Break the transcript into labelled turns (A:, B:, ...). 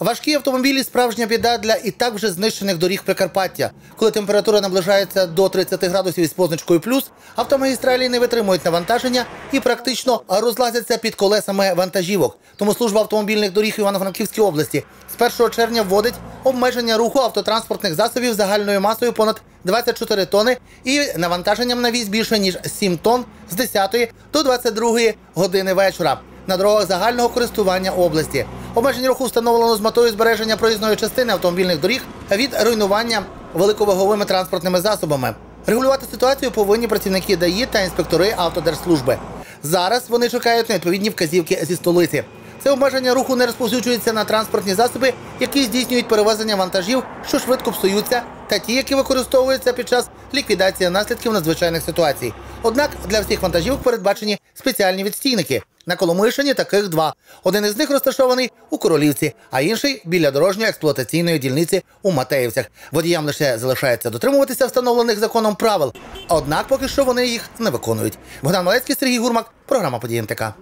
A: Важкі автомобілі справжня біда для і так вже знищених доріг Прикарпаття. Коли температура наближається до 30 градусів із позначкою плюс, автомагістралі не витримують навантаження і практично розлазяться під колесами вантажівок. Тому служба автомобільних доріг Івано-Франківській області з 1 червня вводить обмеження руху автотранспортних засобів загальною масою понад 24 тони і навантаженням на віз більше ніж 7 тонн з 10 до 22 години вечора на дорогах загального користування області. Обмеження руху встановлено з метою збереження проїзної частини автомобільних доріг від руйнування великоваговими транспортними засобами. Регулювати ситуацію повинні працівники ДАІ та інспектори автодержслужби. Зараз вони чекають на відповідні вказівки зі столиці. Це обмеження руху не розповсюджується на транспортні засоби, які здійснюють перевезення вантажів, що швидко псуються, та ті, які використовуються під час ліквідації наслідків надзвичайних ситуацій. Однак для всіх вантажівок передбачені спеціальні відстійники. На Коломийщині таких два. Один із них розташований у Королівці, а інший біля дорожньої експлуатаційної дільниці у Матеївцях. Водіям лише залишається дотримуватися встановлених законом правил. Однак поки що вони їх не виконують. Богдан Малецький, Сергій Гурмак, програма «Події МТК».